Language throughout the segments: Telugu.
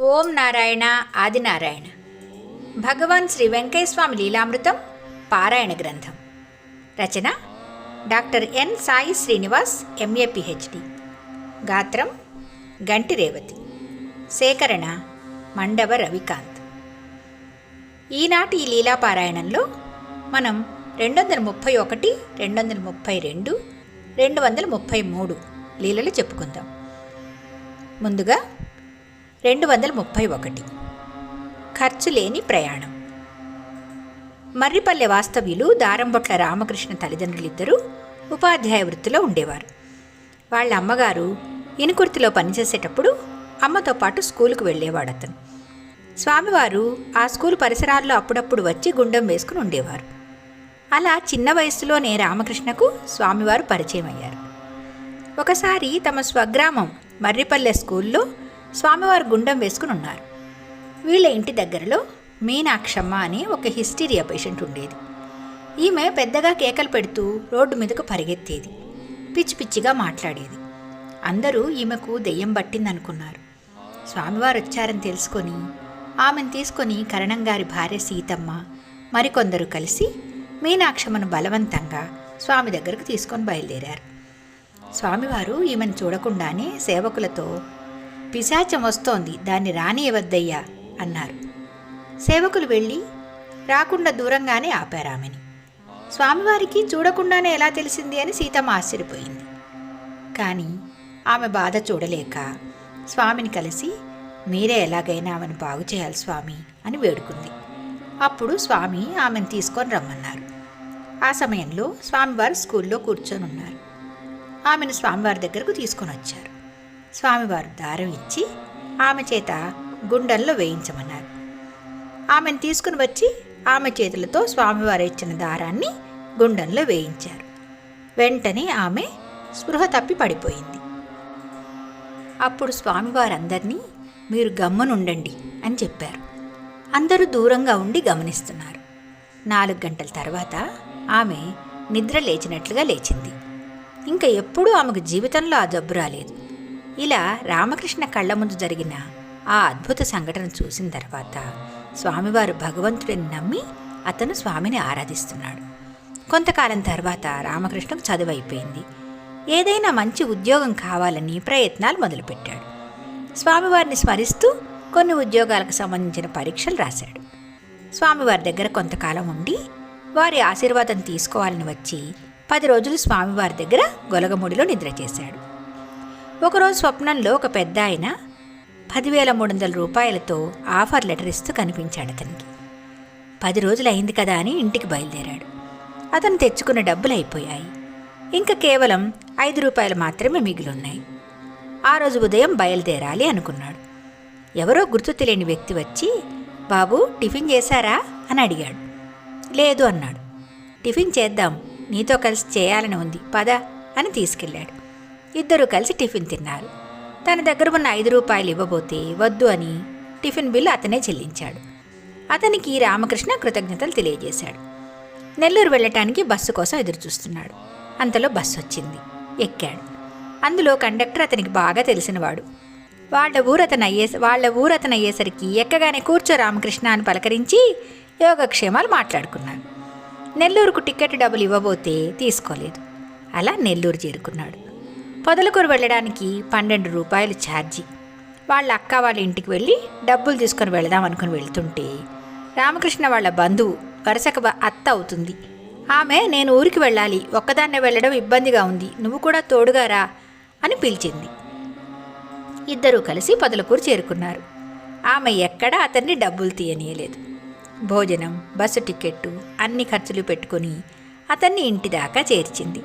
ఓం నారాయణ ఆదినారాయణ. భగవాన్ శ్రీ వెంకయ్యస్వామి లీలామృతం పారాయణ గ్రంథం. రచన doctor N Sai Srinivas M A P H D. గాత్రం గంటి రేవతి. సేకరణ మండవ రవికాంత్. ఈనాటి ఈ లీలాపారాయణంలో మనం రెండు వందల ముప్పై ఒకటి రెండు వందల ముప్పై రెండు రెండు వందల ముప్పై మూడు లీలలు చెప్పుకుందాం. ముందుగా రెండు వందల ముప్పై ఒకటి. ఖర్చు లేని ప్రయాణం. మర్రిపల్లె వాస్తవ్యులు దారంబొట్ల రామకృష్ణ తల్లిదండ్రులిద్దరూ ఉపాధ్యాయ వృత్తిలో ఉండేవారు. వాళ్ళ అమ్మగారు ఇనుకుర్తిలో పనిచేసేటప్పుడు అమ్మతో పాటు స్కూలుకు వెళ్ళేవాడు అతను స్వామివారు ఆ స్కూల్ పరిసరాల్లో అప్పుడప్పుడు వచ్చి గుండెం వేసుకుని ఉండేవారు. అలా చిన్న వయసులోనే రామకృష్ణకు స్వామివారు పరిచయం అయ్యారు ఒకసారి తమ స్వగ్రామం మర్రిపల్లె స్కూల్లో స్వామివారు గుండం వేసుకుని ఉన్నారు. వీళ్ళ ఇంటి దగ్గరలో మీనాక్షమ్మ అని ఒక హిస్టీరియా పేషెంట్ ఉండేది. ఈమె పెద్దగా కేకలు పెడుతూ రోడ్డు మీదకు పరిగెత్తేది. పిచ్చి పిచ్చిగా మాట్లాడేది. అందరూ ఈమెకు దెయ్యం పట్టిందనుకున్నారు. స్వామివారు వచ్చారని తెలుసుకొని ఆమెను తీసుకొని కరణం గారి భార్య సీతమ్మ మరికొందరు కలిసి మీనాక్షమ్మను బలవంతంగా స్వామి దగ్గరకు తీసుకొని బయలుదేరారు. స్వామివారు ఈమెను చూడకుండానే సేవకులతో పిశాచం వస్తోంది. దాన్ని రానియవద్దయ్యా అన్నారు. సేవకులు వెళ్ళి రాకుండా దూరంగానే ఆపారామెని స్వామివారికి చూడకుండానే ఎలా తెలిసింది అని సీతమ్మ ఆశ్చర్యపోయింది. కానీ ఆమె బాధ చూడలేక స్వామిని కలిసి మీరే ఎలాగైనా ఆమెను బాగు చేయాలి స్వామి అని వేడుకుంది. అప్పుడు స్వామి ఆమెను తీసుకొని రమ్మన్నారు. ఆ సమయంలో స్వామివారు స్కూల్లో కూర్చొని ఉన్నారు ఆమెను స్వామివారి దగ్గరకు తీసుకొని వచ్చారు. స్వామివారు దారం ఇచ్చి ఆమె చేత గుండెల్లో వేయించమన్నారు. ఆమెను తీసుకుని వచ్చి ఆమె చేతులతో స్వామివారు ఇచ్చిన దారాన్ని గుండంలో వేయించారు. వెంటనే ఆమె స్పృహ తప్పి పడిపోయింది. అప్పుడు స్వామివారందరినీ మీరు గమ్మనుండండి అని చెప్పారు. అందరూ దూరంగా ఉండి గమనిస్తున్నారు. నాలుగు గంటల తర్వాత ఆమె నిద్ర లేచినట్లుగా లేచింది. ఇంకా ఎప్పుడూ ఆమెకు జీవితంలో ఆ జబ్బు రాలేదు. ఇలా రామకృష్ణ కళ్ళ ముందు జరిగిన ఆ అద్భుత సంఘటన చూసిన తర్వాత స్వామివారు భగవంతుడిని నమ్మి అతను స్వామిని ఆరాధిస్తున్నాడు. కొంతకాలం తర్వాత రామకృష్ణకు చదువు అయిపోయింది. ఏదైనా మంచి ఉద్యోగం కావాలని ప్రయత్నాలు మొదలుపెట్టాడు. స్వామివారిని స్మరిస్తూ కొన్ని ఉద్యోగాలకు సంబంధించిన పరీక్షలు రాశాడు. స్వామివారి దగ్గర కొంతకాలం ఉండి వారి ఆశీర్వాదం తీసుకోవాలని వచ్చి పది రోజులు స్వామివారి దగ్గర గొలగముడిలో నిద్ర చేశాడు. ఒకరోజు స్వప్నంలో ఒక పెద్ద ఆయన పదివేల మూడు వందల రూపాయలతో ఆఫర్ లెటర్ ఇస్తూ కనిపించాడు అతనికి. పది రోజులు అయింది కదా అని ఇంటికి బయలుదేరాడు. అతను తెచ్చుకున్న డబ్బులు అయిపోయాయి. ఇంకా కేవలం ఐదు రూపాయలు మాత్రమే మిగిలిన్నాయి. ఆ రోజు ఉదయం బయలుదేరాలి అనుకున్నాడు. ఎవరో గుర్తు తెలియని వ్యక్తి వచ్చి బాబు టిఫిన్ చేశారా? అని అడిగాడు. లేదు అన్నాడు. టిఫిన్ చేద్దాం. నీతో కలిసి చేయాలని ఉంది. పద అని తీసుకెళ్ళాడు. ఇద్దరూ కలిసి టిఫిన్ తిన్నారు. తన దగ్గర ఉన్న ఐదు రూపాయలు ఇవ్వబోతే వద్దు అని టిఫిన్ బిల్లు అతనే చెల్లించాడు. అతనికి రామకృష్ణ కృతజ్ఞతలు తెలియజేశాడు. నెల్లూరు వెళ్ళటానికి బస్సు కోసం ఎదురు చూస్తున్నాడు అంతలో బస్సు వచ్చింది. ఎక్కాడు. అందులో కండక్టర్ అతనికి బాగా తెలిసినవాడు. వాళ్ళ ఊరు అతను అయ్యే వాళ్ళ ఊరు అతను అయ్యేసరికి ఎక్కగానే కూర్చో రామకృష్ణ అని పలకరించి యోగక్షేమాలు మాట్లాడుకున్నాడు. నెల్లూరుకు టికెట్ డబ్బులు ఇవ్వబోతే తీసుకోలేదు. అలా నెల్లూరు చేరుకున్నాడు. పొదలకూరు వెళ్ళడానికి పన్నెండు రూపాయలు ఛార్జీ. వాళ్ళ అక్క వాళ్ళ ఇంటికి వెళ్ళి డబ్బులు తీసుకొని వెళదాం అనుకుని వెళ్తుంటే రామకృష్ణ వాళ్ళ బంధువు వరుసకు అత్త అవుతుంది. ఆమె నేను ఊరికి వెళ్ళాలి. ఒక్కదాన్నే వెళ్ళడం ఇబ్బందిగా ఉంది. నువ్వు కూడా తోడుగా రా అని పిలిచింది. ఇద్దరూ కలిసి పొదలకూరు చేరుకున్నారు. ఆమె ఎక్కడా అతన్ని డబ్బులు తీయనీయలేదు. భోజనం బస్సు టికెట్టు అన్ని ఖర్చులు పెట్టుకొని అతన్ని ఇంటి దాకా చేర్చింది.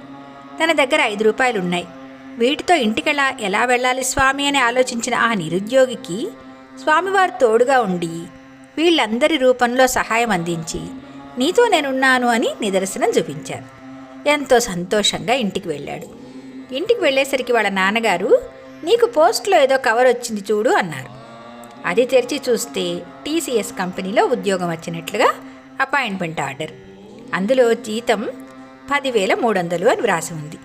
తన దగ్గర ఐదు రూపాయలు ఉన్నాయి వీటితో ఇంటికెలా ఎలా వెళ్ళాలి స్వామి అని ఆలోచించిన ఆ నిరుద్యోగికి స్వామివారు తోడుగా ఉండి వీళ్ళందరి రూపంలో సహాయం అందించి నీతో నేనున్నాను అని నిదర్శనం చూపించారు. ఎంతో సంతోషంగా ఇంటికి వెళ్ళాడు. ఇంటికి వెళ్ళేసరికి వాళ్ళ నాన్నగారు నీకు పోస్ట్లో ఏదో కవర్ వచ్చింది చూడు అన్నారు. అది తెరిచి చూస్తే టీసీఎస్ కంపెనీలో ఉద్యోగం వచ్చినట్లుగా అపాయింట్మెంట్ ఆర్డర్. అందులో జీతం పదివేల మూడు వందలు అని వ్రాసి ఉంది.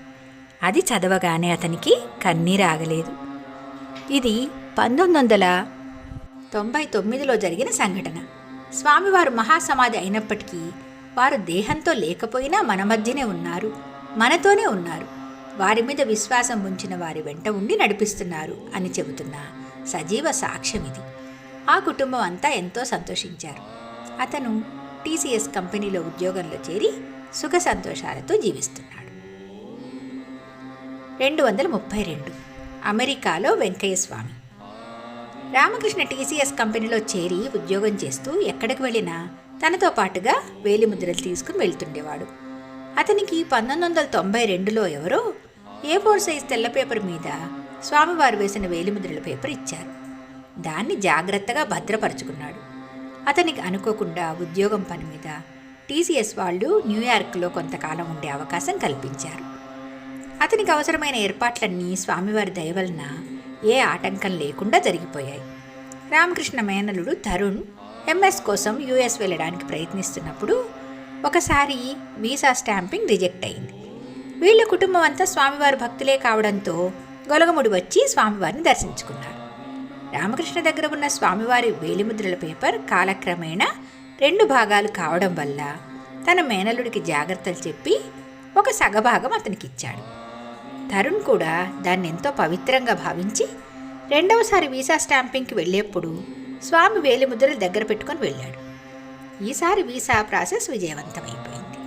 అది చదవగానే అతనికి కన్నీరు ఆగలేదు ఇది పంతొమ్మిది వందల తొంభై తొమ్మిదిలో జరిగిన సంఘటన. స్వామివారు మహాసమాధి అయినప్పటికీ వారు దేహంతో లేకపోయినా మన మధ్యనే ఉన్నారు మనతోనే ఉన్నారు. వారి మీద విశ్వాసం ఉంచిన వారి వెంట ఉండి నడిపిస్తున్నారు అని చెబుతున్న సజీవ సాక్ష్యం ఇది. ఆ కుటుంబం అంతా ఎంతో సంతోషించారు. అతను టీసీఎస్ కంపెనీలో ఉద్యోగంలో చేరి సుఖ సంతోషాలతో జీవిస్తున్నాడు రెండు వందల ముప్పై రెండు. అమెరికాలో వెంకయ్య స్వామి రామకృష్ణ టీసీఎస్ కంపెనీలో చేరి ఉద్యోగం చేస్తూ ఎక్కడికి వెళ్ళినా తనతో పాటుగా వేలిముద్రలు తీసుకుని వెళ్తుండేవాడు. అతనికి పంతొమ్మిది వందల తొంభై రెండులో ఎవరో ఏ ఫోర్ సైజ్ తెల్ల పేపర్ మీద స్వామివారు వేసిన వేలిముద్రల పేపర్ ఇచ్చారు. దాన్ని జాగ్రత్తగా భద్రపరుచుకున్నాడు. అతనికి అనుకోకుండా ఉద్యోగం పని మీద టీసీఎస్ వాళ్ళు న్యూయార్క్లో కొంతకాలం ఉండే అవకాశం కల్పించారు. అతనికి అవసరమైన ఏర్పాట్లన్నీ స్వామివారి దయ వలన ఏ ఆటంకం లేకుండా జరిగిపోయాయి. రామకృష్ణ మేనలుడు తరుణ్ ఎంఎస్ కోసం యుఎస్ వెళ్ళడానికి ప్రయత్నిస్తున్నప్పుడు ఒకసారి వీసా స్టాంపింగ్ రిజెక్ట్ అయింది. వీళ్ళ కుటుంబం అంతా స్వామివారి భక్తులే కావడంతో గొలగముడి వచ్చి స్వామివారిని దర్శించుకున్నారు. రామకృష్ణ దగ్గర ఉన్న స్వామివారి వేలిముద్రల పేపర్ కాలక్రమేణా రెండు భాగాలు కావడం వల్ల తన మేనలుడికి జాగ్రత్తలు చెప్పి ఒక సగభాగం అతనికి ఇచ్చాడు తరుణ్ కూడా దాన్ని ఎంతో పవిత్రంగా భావించి రెండవసారి వీసా స్టాంపింగ్కి వెళ్ళేప్పుడు స్వామి వేలిముద్రలు దగ్గర పెట్టుకొని వెళ్ళాడు. ఈసారి వీసా ప్రాసెస్ విజయవంతమైపోయింది.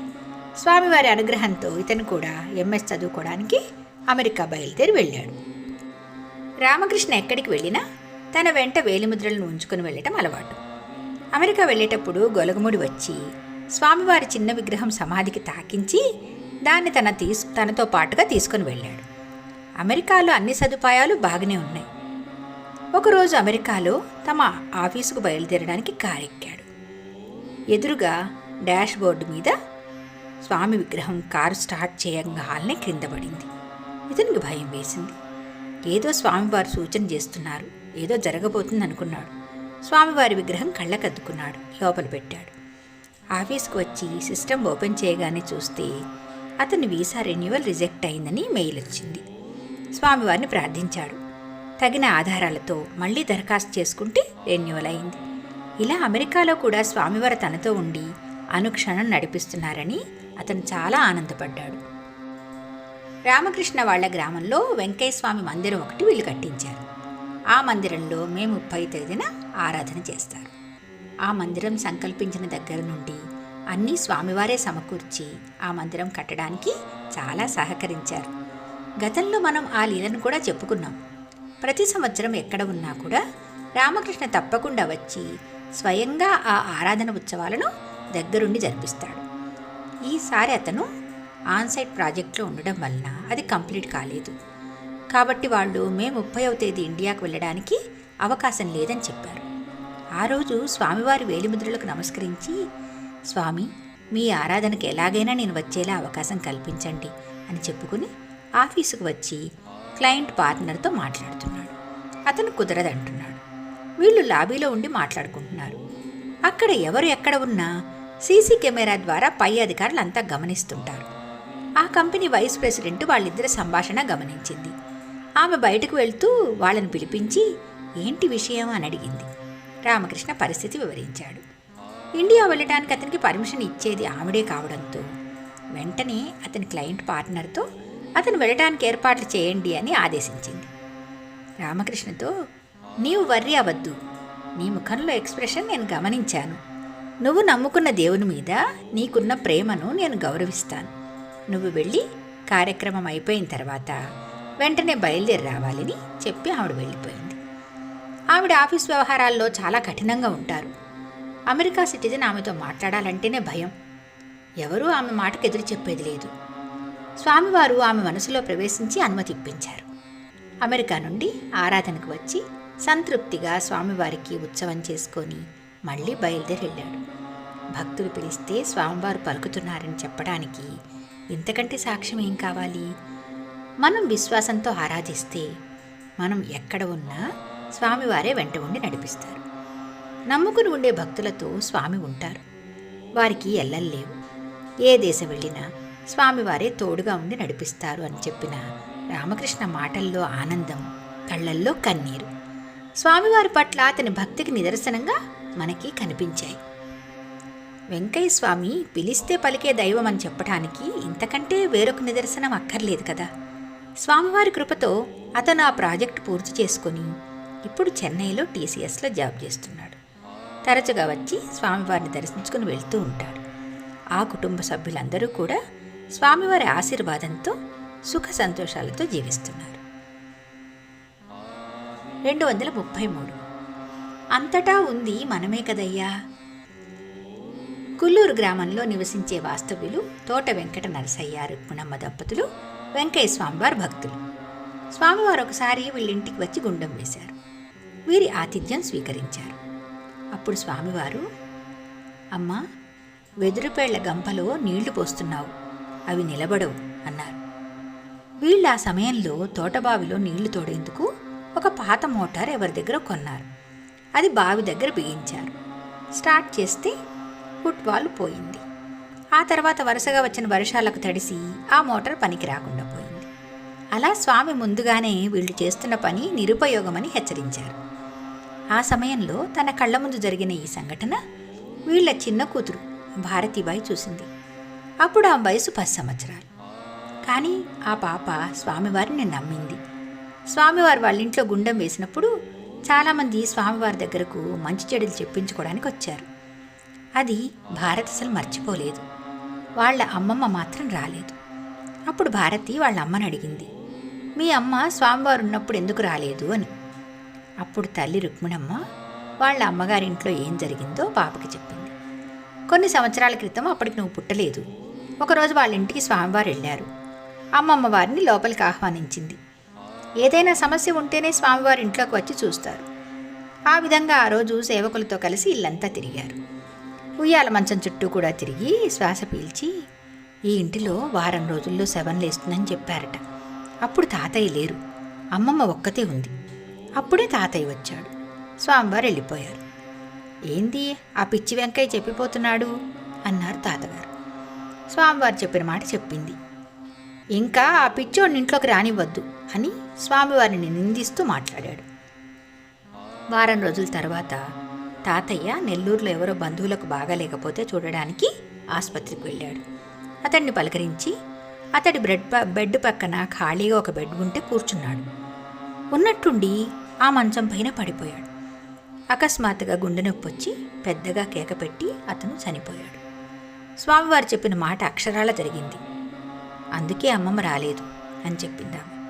స్వామివారి అనుగ్రహంతో ఇతను కూడా ఎంఎస్ చదువుకోవడానికి అమెరికా బయలుదేరి వెళ్ళాడు. రామకృష్ణ ఎక్కడికి వెళ్ళినా తన వెంట వేలిముద్రలను ఉంచుకొని వెళ్ళటం అలవాటు. అమెరికా వెళ్ళేటప్పుడు గొలగముడి వచ్చి స్వామివారి చిన్న విగ్రహం సమాధికి తాకించి దాన్ని తన తీసు తనతో పాటుగా తీసుకొని వెళ్ళాడు. అమెరికాలో అన్ని సదుపాయాలు బాగానే ఉన్నాయి. ఒకరోజు అమెరికాలో తమ ఆఫీసుకు బయలుదేరడానికి కారెక్కాడు. ఎదురుగా డాష్ బోర్డు మీద స్వామి విగ్రహం కారు స్టార్ట్ చేయగానే క్రింద పడింది. ఇతనికి భయం వేసింది. ఏదో స్వామివారు సూచన చేస్తున్నారు. ఏదో జరగబోతుంది అనుకున్నాడు. స్వామివారి విగ్రహం కళ్ళకద్దుకున్నాడు. లోపల పెట్టాడు. ఆఫీస్కి వచ్చి సిస్టమ్ ఓపెన్ చేయగానే చూస్తే అతని వీసా రెన్యువల్ రిజెక్ట్ అయిందని మెయిల్ వచ్చింది. స్వామివారిని ప్రార్థించాడు. తగిన ఆధారాలతో మళ్ళీ దరఖాస్తు చేసుకుంటే రెన్యువల్ అయింది. ఇలా అమెరికాలో కూడా స్వామివారు తనతో ఉండి అనుక్షణం నడిపిస్తున్నారని అతను చాలా ఆనందపడ్డాడు. రామకృష్ణ వాళ్ళ గ్రామంలో వెంకయ్యస్వామి మందిరం ఒకటి వీళ్ళు కట్టించారు. ఆ మందిరంలో మే ముప్పై తేదీన ఆరాధన చేస్తారు. ఆ మందిరం సంకల్పించిన దగ్గర నుండి అన్నీ స్వామివారే సమకూర్చి ఆ మందిరం కట్టడానికి చాలా సహకరించారు. గతంలో మనం ఆ లీలను కూడా చెప్పుకున్నాం. ప్రతి సంవత్సరం ఎక్కడ ఉన్నా కూడా రామకృష్ణ తప్పకుండా వచ్చి స్వయంగా ఆ ఆరాధన ఉత్సవాలను దగ్గరుండి జరిపిస్తాడు. ఈసారి అతను ఆన్సైట్ ప్రాజెక్ట్లో ఉండడం వలన అది కంప్లీట్ కాలేదు. కాబట్టి వాళ్ళు మే ముప్పైవ తేదీ ఇండియాకు వెళ్ళడానికి అవకాశం లేదని చెప్పారు. ఆ రోజు స్వామివారి వేలిముద్రలకు నమస్కరించి స్వామి మీ ఆరాధనకి ఎలాగైనా నేను వచ్చేలా అవకాశం కల్పించండి అని చెప్పుకుని ఆఫీసుకు వచ్చి క్లయింట్ పార్ట్నర్తో మాట్లాడుతున్నాడు. అతను కుదరదంటున్నాడు. వీళ్ళు లాబీలో ఉండి మాట్లాడుకుంటున్నారు. అక్కడ ఎవరు ఎక్కడ ఉన్నా సీసీ కెమెరా ద్వారా పై అధికారులు అంతా గమనిస్తుంటారు. ఆ కంపెనీ వైస్ ప్రెసిడెంట్ వాళ్ళిద్దరి సంభాషణ గమనించింది. ఆమె బయటకు వెళ్తూ వాళ్ళని పిలిపించి ఏంటి విషయం? అని అడిగింది. రామకృష్ణ పరిస్థితి వివరించాడు. ఇండియా వెళ్ళడానికి అతనికి పర్మిషన్ ఇచ్చేది ఆవిడే కావడంతో వెంటనే అతని క్లయింట్ పార్ట్నర్తో అతను వెళ్ళడానికి ఏర్పాట్లు చేయండి అని ఆదేశించింది. రామకృష్ణతో నీవు వర్రి అవద్దు నీ ముఖంలో ఎక్స్ప్రెషన్ నేను గమనించాను. నువ్వు నమ్ముకున్న దేవుని మీద నీకున్న ప్రేమను నేను గౌరవిస్తాను. నువ్వు వెళ్ళి కార్యక్రమం అయిపోయిన తర్వాత వెంటనే బయలుదేరి రావాలని చెప్పి ఆవిడ వెళ్ళిపోయింది. ఆవిడ ఆఫీస్ వ్యవహారాల్లో చాలా కఠినంగా ఉంటారు. అమెరికా సిటిజన్ ఆమెతో మాట్లాడాలంటేనే భయం. ఎవరూ ఆమె మాటకు ఎదురు చెప్పేది లేదు. స్వామివారు ఆమె మనసులో ప్రవేశించి అనుమతి ఇప్పించారు. అమెరికా నుండి ఆరాధనకు వచ్చి సంతృప్తిగా స్వామివారికి ఉత్సవం చేసుకొని మళ్ళీ బయలుదేరి వెళ్ళాడు భక్తులు పిలిస్తే స్వామివారు పలుకుతున్నారని చెప్పడానికి ఇంతకంటే సాక్ష్యం ఏం కావాలి? మనం విశ్వాసంతో ఆరాధిస్తే మనం ఎక్కడ ఉన్నా స్వామివారే వెంట ఉండి నడిపిస్తారు. నమ్ముకుని ఉండే భక్తులతో స్వామి ఉంటారు. వారికి ఎల్లల్లేవు ఏ దేశం వెళ్ళినా స్వామివారే తోడుగా ఉండి నడిపిస్తారు అని చెప్పిన రామకృష్ణ మాటల్లో ఆనందం కళ్ళల్లో కన్నీరు. స్వామివారి పట్ల అతని భక్తికి నిదర్శనంగా మనకి కనిపించాయి. వెంకయ్య స్వామి పిలిస్తే పలికే దైవం అని చెప్పడానికి ఇంతకంటే వేరొక నిదర్శనం అక్కర్లేదు కదా. స్వామివారి కృపతో అతను ఆ ప్రాజెక్టు పూర్తి చేసుకొని ఇప్పుడు చెన్నైలో టీసీఎస్లో జాబ్ చేస్తున్నాడు. తరచుగా వచ్చి స్వామివారిని దర్శించుకుని వెళ్తూ ఉంటాడు. ఆ కుటుంబ సభ్యులందరూ కూడా స్వామివారి ఆశీర్వాదంతో సుఖ సంతోషాలతో జీవిస్తున్నారు. రెండు వందల ముప్పై మూడు. అంతటా ఉంది మనమే కదయ్యా. కుల్లూరు గ్రామంలో నివసించే వాస్తవ్యులు తోట వెంకట నరసయ్య రుక్మిణమ్మ దంపతులు వెంకయ్య స్వామివారి భక్తులు. స్వామివారు ఒకసారి వీళ్ళింటికి వచ్చి గుండం వేశారు. వీరి ఆతిథ్యం స్వీకరించారు. అప్పుడు స్వామివారు అమ్మా వెదురుపేళ్ళ గంపలో నీళ్ళు పోస్తున్నావు. అవి నిలబడవు అన్నారు. వీళ్ళు ఆ సమయంలో తోటబావిలో నీళ్ళు తోడేందుకు ఒక పాత మోటార్ ఎవరి దగ్గర కొన్నారు. అది బావి దగ్గర బిగించారు. స్టార్ట్ చేస్తే ఫుట్బాల్ పోయింది. ఆ తర్వాత వరుసగా వచ్చిన వర్షాలకు తడిసి ఆ మోటార్ పనికి రాకుండా పోయింది. అలా స్వామి ముందుగానే వీళ్ళు చేస్తున్న పని నిరుపయోగమని హెచ్చరించారు. ఆ సమయంలో తన కళ్ళ ముందు జరిగిన ఈ సంఘటన వీళ్ళ చిన్న కూతురు భారతిబాయి చూసింది. అప్పుడు ఆ వయసు పది సంవత్సరాలు. కానీ ఆ పాప స్వామివారిని నమ్మింది. స్వామివారు వాళ్ళ ఇంట్లో గుండెం వేసినప్పుడు చాలామంది స్వామివారి దగ్గరకు మంచి చెడులు చెప్పించుకోవడానికి వచ్చారు. అది భారత్ అసలు మర్చిపోలేదు. వాళ్ళ అమ్మమ్మ మాత్రం రాలేదు. అప్పుడు భారతి వాళ్ళ అమ్మని అడిగింది. మీ అమ్మ స్వామివారు ఉన్నప్పుడు ఎందుకు రాలేదు? అని. అప్పుడు తల్లి రుక్మిణమ్మ వాళ్ళ అమ్మగారింట్లో ఏం జరిగిందో పాపకి చెప్పింది. కొన్ని సంవత్సరాల క్రితం అప్పటికి నువ్వు పుట్టలేదు. ఒకరోజు వాళ్ళ ఇంటికి స్వామివారు వెళ్ళారు. అమ్మమ్మ వారిని లోపలికి ఆహ్వానించింది. ఏదైనా సమస్య ఉంటేనే స్వామివారి ఇంట్లోకి వచ్చి చూస్తారు. ఆ విధంగా ఆ రోజు సేవకులతో కలిసి ఇల్లంతా తిరిగారు. ఉయ్యాల మంచం చుట్టూ కూడా తిరిగి శ్వాస పీల్చి ఈ ఇంటిలో వారం రోజుల్లో శవం లేస్తుందని చెప్పారట. అప్పుడు తాతయ్య లేరు. అమ్మమ్మ ఒక్కతే ఉంది. అప్పుడే తాతయ్య వచ్చాడు. స్వామివారు వెళ్ళిపోయారు. ఏంది ఆ పిచ్చి వెంకయ్య చెప్పిపోతున్నాడు? అన్నారు తాతగారు. స్వామివారు చెప్పిన మాట చెప్పింది. ఇంకా ఆ పిచ్చోడిని ఇంట్లోకి రానివ్వద్దు అని స్వామివారిని నిందిస్తూ మాట్లాడాడు. వారం రోజుల తర్వాత తాతయ్య నెల్లూరులో ఎవరో బంధువులకు బాగాలేకపోతే చూడడానికి ఆసుపత్రికి వెళ్ళాడు. అతన్ని పలకరించి అతడి బ్రెడ్ ప బెడ్ పక్కన ఖాళీగా ఒక బెడ్ ఉంటే కూర్చున్నాడు. ఉన్నట్టుండి ఆ మంచం పైన పడిపోయాడు. అకస్మాత్తుగా గుండె నొప్పి వచ్చి పెద్దగా కేకపెట్టి అతను చనిపోయాడు. స్వామివారు చెప్పిన మాట అక్షరాల జరిగింది. అందుకే అమ్మమ్మ రాలేదు అని చెప్పిందామె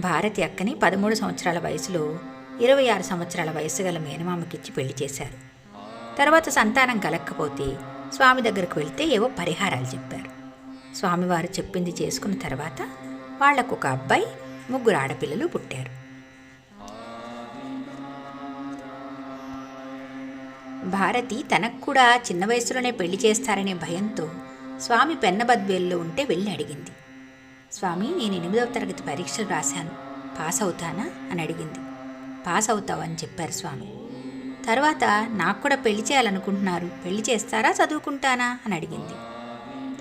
భారతి అక్కని పదమూడు సంవత్సరాల వయసులో ఇరవై ఆరు సంవత్సరాల వయసు గల మేనమామకిచ్చి పెళ్ళి చేశారు. తర్వాత సంతానం కలక్కపోతే స్వామి దగ్గరకు వెళ్తే ఏవో పరిహారాలు చెప్పారు. స్వామివారు చెప్పింది చేసుకున్న తర్వాత వాళ్ళకు ఒక అబ్బాయి ముగ్గురు ఆడపిల్లలు పుట్టారు. భారతి తనకు కూడా చిన్న వయసులోనే పెళ్ళి చేస్తారనే భయంతో స్వామి పెన్నబద్వేల్లో ఉంటే వెళ్ళి అడిగింది. స్వామి నేను ఎనిమిదవ తరగతి పరీక్షలు రాశాను. పాస్ అవుతానా? అని అడిగింది. పాస్ అవుతావని చెప్పారు స్వామి. తర్వాత నాకు కూడా పెళ్ళి చేయాలనుకుంటున్నారు. పెళ్ళి చేస్తారా చదువుకుంటానా? అని అడిగింది.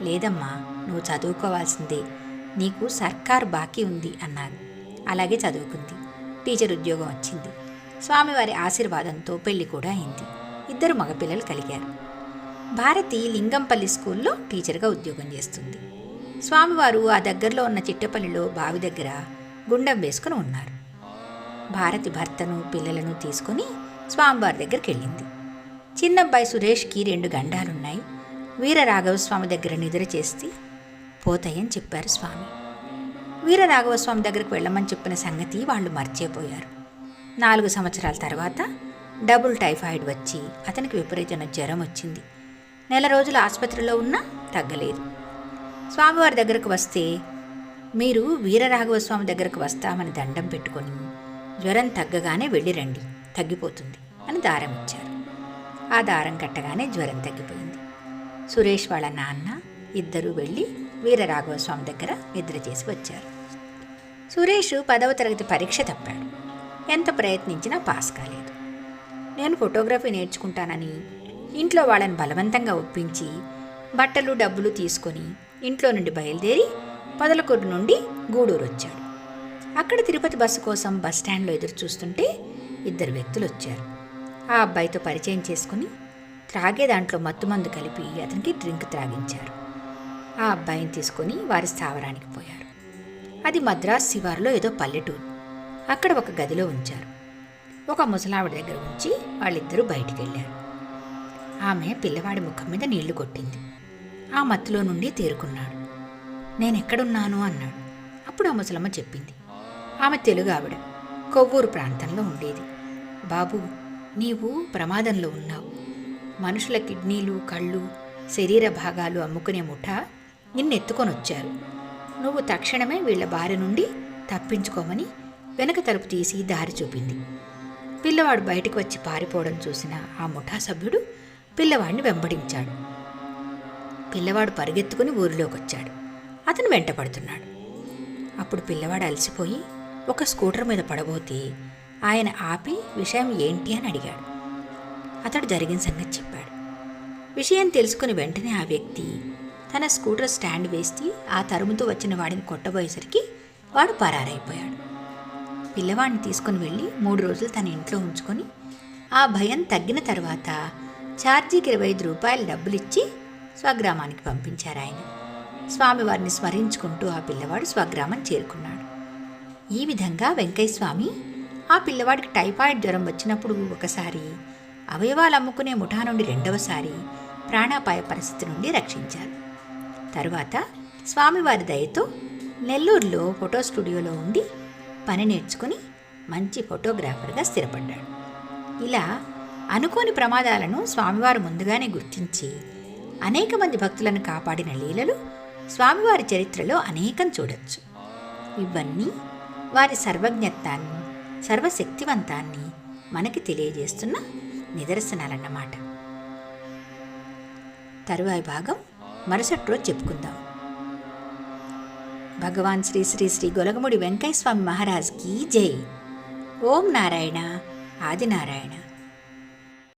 లేదమ్మా నువ్వు చదువుకోవాల్సిందే. నీకు సర్కారు బాకీ ఉంది అన్నారు అలాగే చదువుకుంది. టీచర్ ఉద్యోగం వచ్చింది. స్వామివారి ఆశీర్వాదంతో పెళ్ళి కూడా అయింది. ఇద్దరు మగపిల్లలు కలిగారు. భారతి లింగంపల్లి స్కూల్లో టీచర్గా ఉద్యోగం చేస్తుంది. స్వామివారు ఆ దగ్గరలో ఉన్న చిట్టపల్లిలో బావి దగ్గర గుండం వేసుకుని ఉన్నారు. భారతి భర్తను పిల్లలను తీసుకుని స్వామివారి దగ్గరికి వెళ్ళింది. చిన్నబ్బాయి సురేష్కి రెండు గండాలున్నాయి. వీరరాఘవ స్వామి దగ్గర నిద్ర చేసి పోతాయని చెప్పారు స్వామి. వీరరాఘవస్వామి స్వామి దగ్గరికి వెళ్ళమని చెప్పిన సంగతి వాళ్ళు మర్చిపోయారు. నాలుగు సంవత్సరాల తర్వాత డబుల్ టైఫాయిడ్ వచ్చి అతనికి విపరీతమైన జ్వరం వచ్చింది. నెల రోజులు ఆసుపత్రిలో ఉన్నా తగ్గలేదు. స్వామివారి దగ్గరకు వస్తే మీరు వీరరాఘవ స్వామి దగ్గరకు వస్తామని దండం పెట్టుకొని జ్వరం తగ్గగానే వెళ్ళిరండి తగ్గిపోతుంది అని దారం ఇచ్చారు. ఆ దారం కట్టగానే జ్వరం తగ్గిపోయింది. సురేష్ వాళ్ళ నాన్న ఇద్దరూ వెళ్ళి వీరరాఘవ స్వామి దగ్గర నిద్ర చేసి వచ్చారు. సురేష్ పదవ తరగతి పరీక్ష తప్పాడు. ఎంత ప్రయత్నించినా పాస్ కాలేదు. నేను ఫోటోగ్రఫీ నేర్చుకుంటానని ఇంట్లో వాళ్ళని బలవంతంగా ఒప్పించి బట్టలు డబ్బులు తీసుకొని ఇంట్లో నుండి బయలుదేరి పొదలకూరు నుండి గూడూరు వచ్చాడు. అక్కడ తిరుపతి బస్సు కోసం బస్ స్టాండ్లో ఎదురు చూస్తుంటే ఇద్దరు వ్యక్తులు వచ్చారు. ఆ అబ్బాయితో పరిచయం చేసుకుని త్రాగే దాంట్లో మత్తుమందు కలిపి అతనికి డ్రింక్ త్రాగించారు. ఆ అబ్బాయిని తీసుకొని వారి స్థావరానికి పోయారు. అది మద్రాస్ శివారులో ఏదో పల్లెటూరు. అక్కడ ఒక గదిలో ఉంచారు. ఒక ముసలావిడ దగ్గర ఉంచి వాళ్ళిద్దరూ బయటికి వెళ్ళారు ఆమె పిల్లవాడి ముఖం మీద నీళ్ళు కొట్టింది. ఆ మత్తులో నుండి తేరుకున్నాడు. నేనెక్కడున్నాను? అన్నాడు. అప్పుడు ఆ ముసలమ్మ చెప్పింది. ఆమె తెలుగు ఆవిడ. కొవ్వూరు ప్రాంతంలో ఉండేది. బాబు నీవు ప్రమాదంలో ఉన్నావు. మనుషుల కిడ్నీలు కళ్ళు శరీర భాగాలు అమ్ముకునే ముఠ నిన్నెత్తుకొని వచ్చారు నువ్వు తక్షణమే వీళ్ళ బారి నుండి తప్పించుకోమని వెనక తలుపు తీసి దారి చూపింది. పిల్లవాడు బయటికి వచ్చి పారిపోవడం చూసిన ఆ ముఠా సభ్యుడు పిల్లవాడిని వెంబడించాడు. పిల్లవాడు పరిగెత్తుకుని ఊరిలోకి వచ్చాడు అతను వెంటపడుతున్నాడు అప్పుడు పిల్లవాడు అలసిపోయి ఒక స్కూటర్ మీద పడబోతే ఆయన ఆపి విషయం ఏంటి అని అడిగాడు. అతడు జరిగిన సంగతి చెప్పాడు. విషయం తెలుసుకుని వెంటనే ఆ వ్యక్తి తన స్కూటర్ స్టాండ్ వేసి ఆ తరుముతో వచ్చిన వాడిని కొట్టబోయేసరికి వాడు పరారైపోయాడు. పిల్లవాడిని తీసుకుని వెళ్ళి మూడు రోజులు తన ఇంట్లో ఉంచుకొని ఆ భయం తగ్గిన తర్వాత ఛార్జీకి ఇరవై ఐదు రూపాయలు డబ్బులిచ్చి స్వగ్రామానికి పంపించారు ఆయన. స్వామివారిని స్మరించుకుంటూ ఆ పిల్లవాడు స్వగ్రామం చేరుకున్నాడు. ఈ విధంగా వెంకయ్య స్వామి ఆ పిల్లవాడికి టైఫాయిడ్ జ్వరం వచ్చినప్పుడు ఒకసారి అవయవాలు అమ్ముకునే ముఠా నుండి రెండవసారి ప్రాణాపాయ పరిస్థితి నుండి రక్షించారు. తరువాత స్వామివారి దయతో నెల్లూరులో ఫోటో స్టూడియోలో ఉండి పని నేర్చుకుని మంచి ఫోటోగ్రాఫర్గా స్థిరపడ్డాడు. ఇలా అనుకోని ప్రమాదాలను స్వామివారు ముందుగానే గుర్తించి అనేక మంది భక్తులను కాపాడిన లీలలు స్వామివారి చరిత్రలో అనేకం చూడొచ్చు. ఇవన్నీ వారి సర్వజ్ఞత్వాన్ని సర్వశక్తివంతాన్ని మనకి తెలియజేస్తున్న నిదర్శనాలన్నమాట. తరువాయి భాగం మరుసటి రోజు చెప్పుకుందాం. భగవాన్ శ్రీ శ్రీ శ్రీ గొలగముడి వెంకయ్య స్వామి మహారాజ్కి జై. ఓం నారాయణ ఆదినారాయణ.